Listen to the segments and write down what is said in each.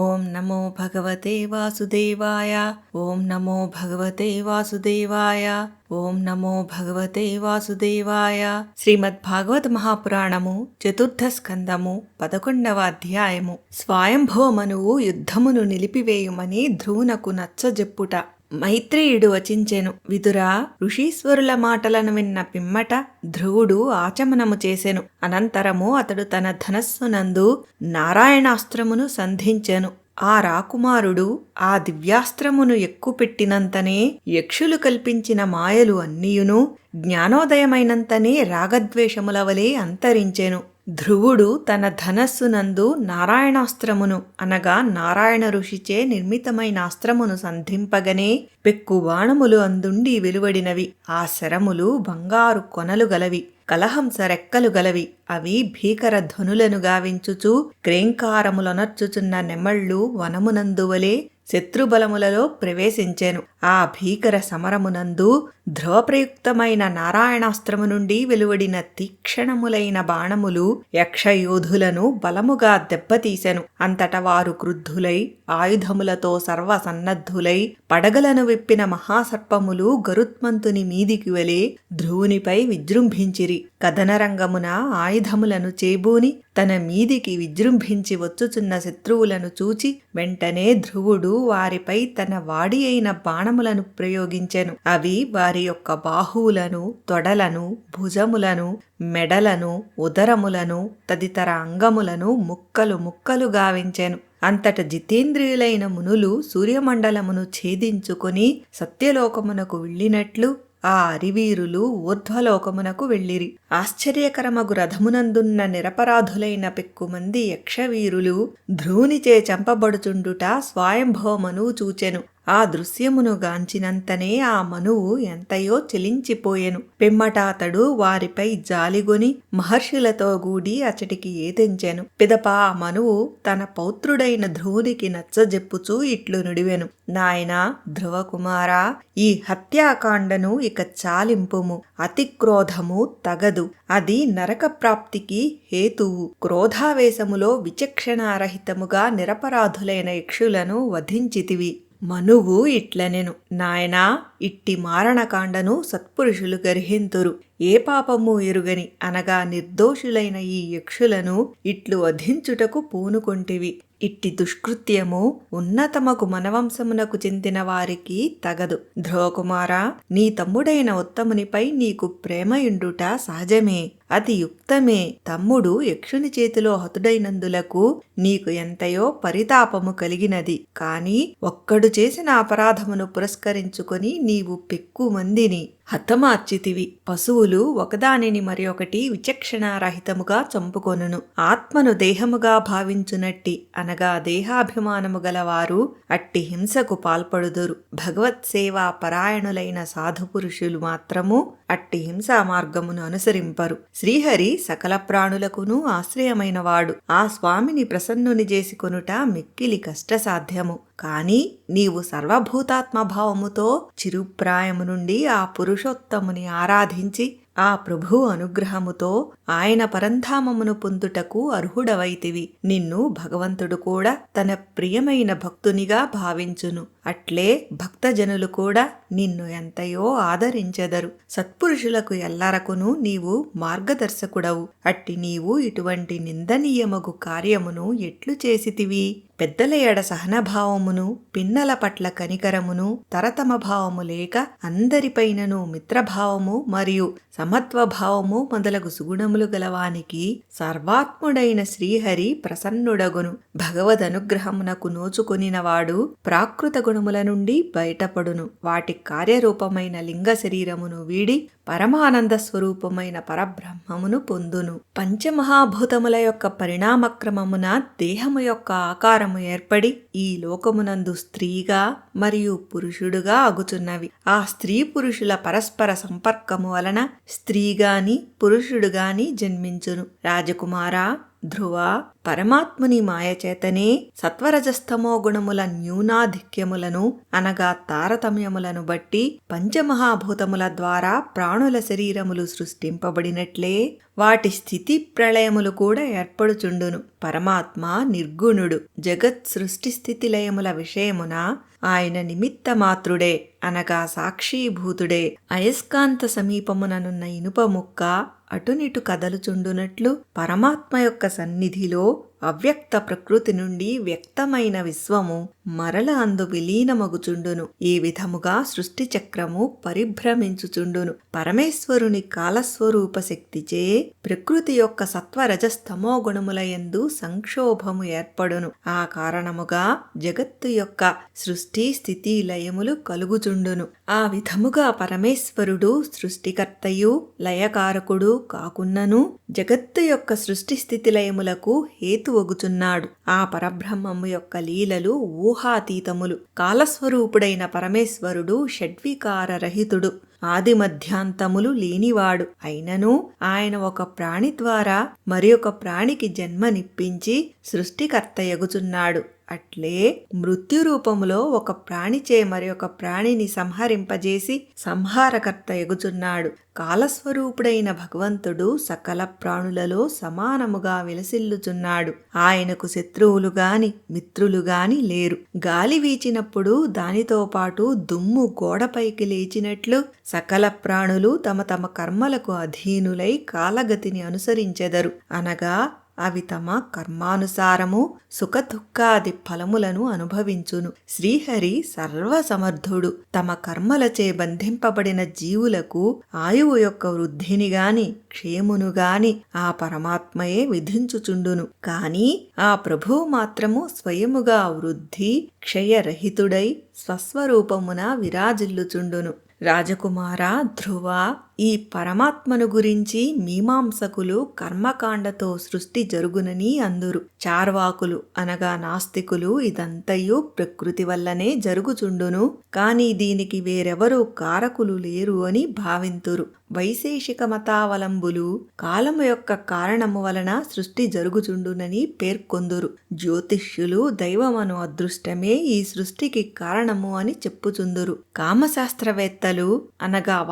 ఓం నమో భగవతే వాసుదేవాయ. ఓం నమో భగవతే వాసుదేవాయ. ఓం నమో భగవతే వాసుదేవాయ. శ్రీమద్ భాగవత మహాపురాణము చతుర్థ స్కందము పదకొండవ అధ్యాయము. స్వయంభవ మనువు యుద్ధమును నిలిపివేయుమని ధ్రువునకు నచ్చజెప్పుట. మైత్రేయుడు వచించెను. విదురా ఋషీశ్వరుల మాటలను విన్న పిమ్మట ధ్రువుడు ఆచమనము చేసెను. అనంతరము అతడు తన ధనస్సునందు నారాయణాస్త్రమును సంధించెను. ఆ రాకుమారుడు ఆ దివ్యాస్త్రమును ఎక్కుపెట్టినంతనే యక్షులు కల్పించిన మాయలు అన్నియును జ్ఞానోదయమైనంతనే రాగద్వేషముల వలె అంతరించెను. ధ్రువుడు తన ధనస్సునందు నారాయణాస్త్రమును అనగా నారాయణ ఋషిచే నిర్మితమైన అస్త్రమును సంధింపగనే పెక్కు బాణములు అందుండి వెలువడినవి. ఆ శరములు బంగారు కొనలు గలవి కలహంస రెక్కలు గలవి. అవి భీకర ధ్వనులను గావించుచు క్రేంకారములనర్చుచున్న నెమళ్ళు వనమునందువలే శత్రుబలములలో ప్రవేశించెను. ఆ భీకర సమరమునందు ధ్రువప్రయుక్తమైన నారాయణాస్త్రము నుండి వెలువడిన తీక్షణములైన బాణములు యక్షయోధులను బలముగా దెబ్బతీసెను. అంతట వారు క్రుద్ధులై ఆయుధములతో సర్వసన్నద్ధులై పడగలను విప్పిన మహాసర్పములు గరుత్మంతుని మీదికి వెలే ధ్రువునిపై విజృంభించిరి. కథనరంగమున ఆయుధములను చేబూని తన మీదికి విజృంభించి వచ్చుచున్న శత్రువులను చూచి వెంటనే ధ్రువుడు వారిపై తన వాడి అయిన బాణములను ప్రయోగించెను. అవి వారి యొక్క బాహువులను తొడలను భుజములను మెడలను ఉదరములను తదితర అంగములను ముక్కలు ముక్కలు గావించెను. అంతట జితేంద్రియులైన మునులు సూర్యమండలమును ఛేదించుకొని సత్యలోకమునకు వెళ్ళినట్లు ఆ అరివీరులు ఊర్ధ్వలోకమునకు వెళ్ళిరి. ఆశ్చర్యకరమగు రథమునందున్న నిరపరాధులైన పెక్కుమంది యక్షవీరులు ధ్రువునిచే చంపబడుచుండుట స్వయంభవమను చూచెను. ఆ దృశ్యమును గాంచినంతనే ఆ మనువు ఎంతయో చెలించిపోయెను. పిమ్మట అతడు వారిపై జాలిగొని మహర్షులతో గూడి అచటికి ఏదెంచెను పిదప ఆ మనువు తన పౌత్రుడైన ధ్రువునికి నచ్చజెప్పుచూ ఇట్లు నుడివెను. నాయనా ధ్రువకుమారా ఈ హత్యాకాండను ఇక చాలింపుము. అతిక్రోధము తగదు. అది నరక ప్రాప్తికి హేతువు. క్రోధావేశములో విచక్షణారహితముగా నిరపరాధులైన యక్షులను వధించితివి. మనువు ఇట్లనెను. నాయనా ఇట్టి మారణకాండను సత్పురుషులు గర్హింతురు. ఏ పాపము ఎరుగని అనగా నిర్దోషులైన ఈ యక్షులను ఇట్లు వధించుటకు పూనుకొంటివి. ఇట్టి దుష్కృత్యము ఉన్నతమకు మనవంశమునకు చెందిన వారికి తగదు. ధ్రువకుమారా నీ తమ్ముడైన ఉత్తమునిపై నీకు ప్రేమయుండుట సహజమే. అది యుక్తమే. తమ్ముడు యక్షుని చేతిలో హతుడైనందులకు నీకు ఎంతయో పరితాపము కలిగినది. కాని ఒక్కడు చేసిన అపరాధమును పురస్కరించుకొని నీవు పెక్కు మందిని. హతమార్చితివి. పశువులు ఒకదానిని మరి ఒకటి విచక్షణారహితముగా చంపుకొనును. ఆత్మను దేహముగా భావించునట్టి అనగా దేహాభిమానము గలవారు అట్టి హింసకు పాల్పడుదురు. భగవత్ సేవా పరాయణులైన సాధుపురుషులు మాత్రము అట్టి హింసా మార్గమును అనుసరింపరు. శ్రీహరి సకల ప్రాణులకును ఆశ్రయమైనవాడు. ఆ స్వామిని ప్రసన్నుని చేసుకొనుట మిక్కిలి కష్టసాధ్యము. కాని నీవు సర్వభూతాత్మభావముతో చిరుప్రాయము నుండి ఆ పురుషోత్తముని ఆరాధించి ఆ ప్రభు అనుగ్రహముతో ఆయన పరంధామమును పొందుటకు అర్హుడవైతివి. నిన్ను భగవంతుడు కూడా తన ప్రియమైన భక్తునిగా భావించును. అట్లే భక్తజనులు కూడా నిన్ను ఎంతయో ఆదరించెదరు. సత్పురుషులకు ఎల్లరకును నీవు మార్గదర్శకుడవు. అట్టి నీవు ఇటువంటి నిందనీయమగు కార్యమును ఎట్లు చేసితివి? పెద్దల ఎడ సహనభావమును పిన్నల పట్ల కనికరమును తరతమ భావము లేక అందరిపైనను మిత్రభావము మరియు సమత్వభావము మొదలగు సుగుణములు గలవానికి సర్వాత్ముడైన శ్రీహరి ప్రసన్నుడగును. భగవద్ అనుగ్రహమునకు నోచుకొనినవాడు ప్రాకృత గుణముల నుండి బయటపడును. వాటి కార్యరూపమైన లింగ శరీరమును వీడి పరమానంద స్వరూపమైన పరబ్రహ్మమును పొందును. పంచమహాభూతముల యొక్క పరిణామక్రమమున దేహము యొక్క ఆకారం ఆకారము ఏర్పడి ఈ లోకమునందు స్త్రీగా మరియు పురుషుడుగా అగుచున్నవి. ఆ స్త్రీ పురుషుల పరస్పర సంపర్కము వలన స్త్రీగాని పురుషుడుగాని జన్మించును. రాజకుమారా ధ్రువ పరమాత్ముని మాయచేతనే సత్వరజస్తమో గుణముల న్యూనాధిక్యములను అనగా తారతమ్యములను బట్టి పంచమహాభూతముల ద్వారా ప్రాణుల శరీరములు సృష్టింపబడినట్లే వాటి స్థితి ప్రళయములు కూడా ఏర్పడుచుండును. పరమాత్మ నిర్గుణుడు. జగత్ సృష్టి స్థితి లయముల విషయమున ఆయన నిమిత్త మాత్రుడే అనగా సాక్షీభూతుడే. అయస్కాంత సమీపముననున్న ఇనుప ముక్క అటునిటు కదలుచుండునట్లు పరమాత్మ యొక్క సన్నిధిలో అవ్యక్త ప్రకృతి నుండి వ్యక్తమైన విశ్వము మరల అందు విలీనమగుచుండును. ఈ విధముగా సృష్టి చక్రము పరిభ్రమించుచుండును. పరమేశ్వరుని కాలస్వరూప శక్తిచే ప్రకృతి యొక్క సత్వరజస్తమో గుణముల యందు సంక్షోభము ఏర్పడును. ఆ కారణముగా జగత్తు యొక్క సృష్టి స్థితి లయములు కలుగుచుండును. ఆ విధముగా పరమేశ్వరుడు సృష్టికర్తయు లయకారకుడు కాకున్నను జగత్తు యొక్క సృష్టి స్థితిలయములకు హేతు హేతువగుచున్నాడు. ఆ పరబ్రహ్మము యొక్క లీలలు ఊహాతీతములు. కాలస్వరూపుడైన పరమేశ్వరుడు షడ్వికార రహితుడు ఆది మధ్యాంతములు లేనివాడు. అయినను ఆయన ఒక ప్రాణి ద్వారా మరి ఒక ప్రాణికి జన్మనిప్పించి సృష్టికర్తయగుచున్నాడు అట్లే మృత్యు రూపములో ఒక ప్రాణిచే మరి ఒక ప్రాణిని సంహరింపజేసి సంహారకర్త ఎగుచున్నాడు. కాలస్వరూపుడైన భగవంతుడు సకల ప్రాణులలో సమానముగా విలసిల్లుచున్నాడు. ఆయనకు శత్రువులు గాని మిత్రులు గాని లేరు. గాలి వీచినప్పుడు దానితో పాటు దుమ్ము గోడపైకి లేచినట్లు సకల ప్రాణులు తమ తమ కర్మలకు అధీనులై కాలగతిని అనుసరించెదరు. అనగా అవి తమ కర్మానుసారము సుఖదుఃఖాది ఫలములను అనుభవించును. శ్రీహరి సర్వసమర్థుడు. తమ కర్మలచే బంధింపబడిన జీవులకు ఆయువు యొక్క వృద్ధిని గాని క్షేమును గాని ఆ పరమాత్మయే విధించుచుండును. కాని ఆ ప్రభువు మాత్రము స్వయముగా వృద్ధి క్షయరహితుడై స్వస్వరూపమున విరాజిల్లుచుండును. రాజకుమార ధ్రువ ఈ పరమాత్మను గురించి మీమాంసకులు కర్మకాండతో సృష్టి జరుగునని అందురు. చార్వాకులు అనగా నాస్తికులు ఇదంతయు ప్రకృతి వల్లనే జరుగుచుండును. కాని దీనికి వేరెవరూ కారకులు లేరు అని భావింతురు. వైశేషిక మతావలంబులు కాలము యొక్క కారణము వలన సృష్టి జరుగుచుండునని పేర్కొందురు. జ్యోతిష్యులు దైవమను అదృష్టమే ఈ సృష్టికి కారణము అని చెప్పుచుందురు. కామశాస్త్రవేత్తలు అనగా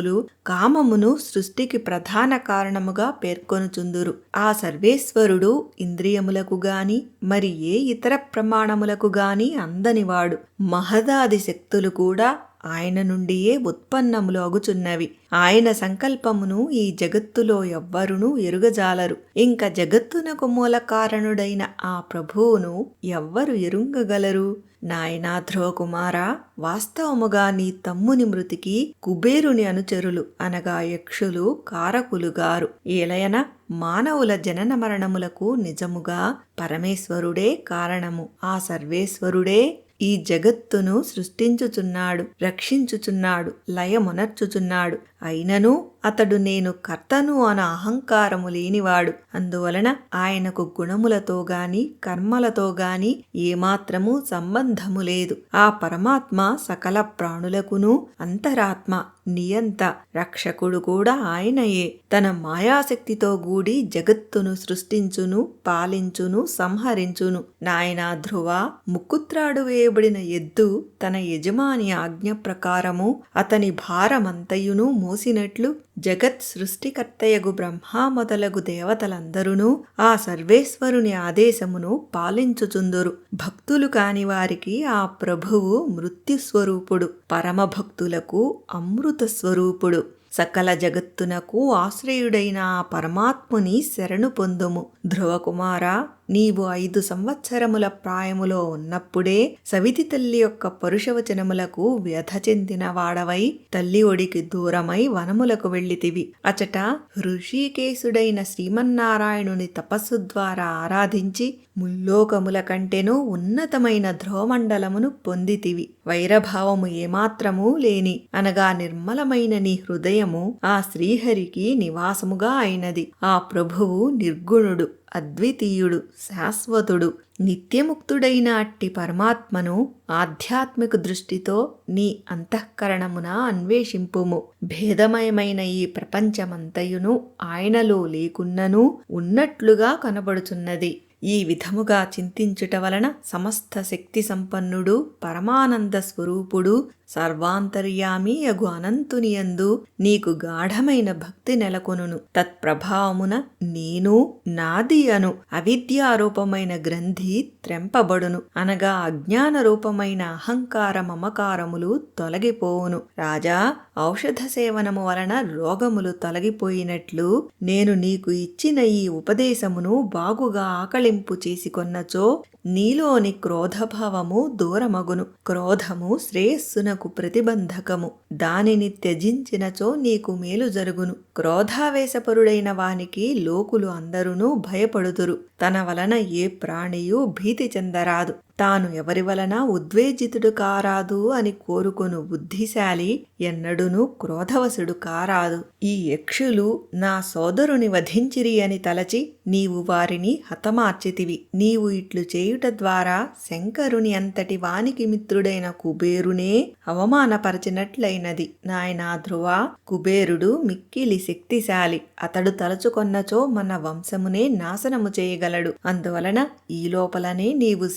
వాత్సాయనాదులు కామమును సృష్టికి ప్రధాన కారణముగా పేర్కొనుచుందురు. ఆ సర్వేశ్వరుడు ఇంద్రియములకు గాని మరి ఏ ఇతర ప్రమాణములకు గాని అందనివాడు. మహదాది శక్తులు కూడా ఆయన నుండియే ఉత్పన్నములు అగుచున్నవి. ఆయన సంకల్పమును ఈ జగత్తులో ఎవ్వరునూ ఎరుగజాలరు. ఇంక జగత్తునకు మూల కారణుడైన ఆ ప్రభువును ఎవ్వరు ఎరుంగగలరు? నాయనా ధ్రువకుమార వాస్తవముగా నీ తమ్ముని మృతికి కుబేరుని అనుచరులు అనగా యక్షులు కారకులుగారు. ఏలయన మానవుల జనన మరణములకు నిజముగా పరమేశ్వరుడే కారణము. ఆ సర్వేశ్వరుడే ఈ జగత్తును సృష్టించుచున్నాడు రక్షించుచున్నాడు లయమునర్చుచున్నాడు. అయినను అతడు నేను కర్తను అన అహంకారము లేనివాడు. అందువలన ఆయనకు గుణములతో గాని కర్మలతో గాని ఏమాత్రము సంబంధము లేదు. ఆ పరమాత్మ సకల ప్రాణులకును అంతరాత్మ నియంత రక్షకుడు కూడా ఆయనయే. తన మాయాశక్తితో గూడి జగత్తును సృష్టించును పాలించును సంహరించును. నాయనా ధ్రువ ముక్కుత్రాడు వేయబడిన ఎద్దు తన యజమాని ఆజ్ఞ ప్రకారము అతని భారమంతయును మూసినట్లు జగత్ సృష్టికర్తయగు బ్రహ్మ మొదలగు దేవతలందరూ ఆ సర్వేశ్వరుని ఆదేశమును పాలించుచుందురు. భక్తులు కాని వారికి ఆ ప్రభువు మృత్యుస్వరూపుడు పరమభక్తులకు అమృత స్వరూపుడు. సకల జగత్తునకు ఆశ్రయుడైన ఆ పరమాత్ముని శరణు పొందుము. ధ్రువకుమార నీవు ఐదు సంవత్సరముల ప్రాయములో ఉన్నప్పుడే సవితి తల్లి యొక్క పరుషవచనములకు వ్యధ చెందిన వాడవై తల్లి ఒడికి దూరమై వనములకు వెళ్ళితివి. అచట ఋషికేశుడైన శ్రీమన్నారాయణుని తపస్సు ద్వారా ఆరాధించి ముల్లోకముల కంటెను ఉన్నతమైన ధ్రువమండలమును పొందితివి. వైరభావము ఏమాత్రము లేని అనగా నిర్మలమైన నీ హృదయము ఆ శ్రీహరికి నివాసముగా అయినది. ఆ ప్రభువు నిర్గుణుడు. అద్వితీయుడు శాశ్వతుడు నిత్యముక్తుడైన అట్టి పరమాత్మను ఆధ్యాత్మిక దృష్టితో నీ అంతఃకరణమున అన్వేషింపుము. భేదమయమైన ఈ ప్రపంచమంతయును ఆయనలో లేకున్నను ఉన్నట్లుగా కనబడుచున్నది. ఈ విధముగా చింతించుట వలన సమస్త శక్తి సంపన్నుడు పరమానంద స్వరూపుడు సర్వాంతర్యామి అగు అనంతునియందు నీకు గాఢమైన భక్తి నెలకొనును. తత్ప్రభావమున నేను నాది అను అవిద్యారూపమైన గ్రంథి త్రెంపబడును. అనగా అజ్ఞాన రూపమైన అహంకార మమకారములు తొలగిపోవును. రాజా ఔషధ సేవనము వలన రోగములు తొలగిపోయినట్లు నేను నీకు ఇచ్చిన ఈ ఉపదేశమును బాగుగా ఆకలి ఆకళింపు చేసుకొన్నచో నీలోని క్రోధభావము దూరమగును. క్రోధము శ్రేయస్సునకు ప్రతిబంధకము. దానిని త్యజించినచో నీకు మేలు జరుగును. క్రోధావేశపరుడైన వానికి లోకులు అందరునూ భయపడుదురు. తన వలన ఏ ప్రాణియు భీతి చెందరాదు. తాను ఎవరి వలన ఉద్వేజితుడు కారాదు అని కోరుకొను బుద్ధిశాలి ఎన్నడూనూ క్రోధవశుడు కారాదు. ఈ యక్షులు నా సోదరుని వధించిరి అని తలచి నీవు వారిని హతమార్చితివి. నీవు ఇట్లు చేయుట ద్వారా శంకరుని అంతటి వానికి మిత్రుడైన కుబేరునే అవమానపరచినట్లయినది. నాయనా ధ్రువ కుబేరుడు మిక్కిలి శక్తిశాలి. అతడు తలచుకొన్నచో మన వంశమునే నాశనము చేయగలడు. అందువలన ఈ లోపలనే నీవు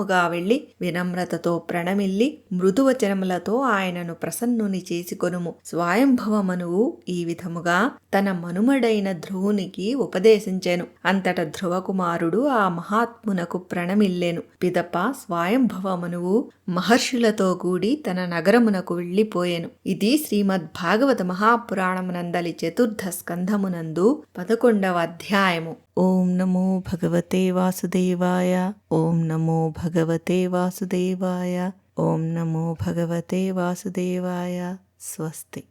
శీఘ్రముగా వెళ్ళి వినమ్రతతో ప్రణమిల్లి మృదువచనములతో ఆయనను ప్రసన్నుని చేసుకొనుము. స్వయంభవమనువు ఈ విధముగా తన మనుమడైన ధ్రువునికి ఉపదేశించెను. అంతట ధ్రువకుమారుడు ఆ మహాత్మునకు ప్రణమిల్లెను. పిదప స్వయంభవమనువు మహర్షులతో కూడి తన నగరమునకు వెళ్ళిపోయెను. ఇది శ్రీమద్ భాగవత మహాపురాణమునందలి చతుర్థ స్కంధమునందు పదకొండవ అధ్యాయము. ఓం నమో భగవతే వాసుదేవాయ. ఓం నమో భగవతే వాసుదేవాయ. ఓం నమో భగవతే వాసుదేవాయ. స్వస్తి.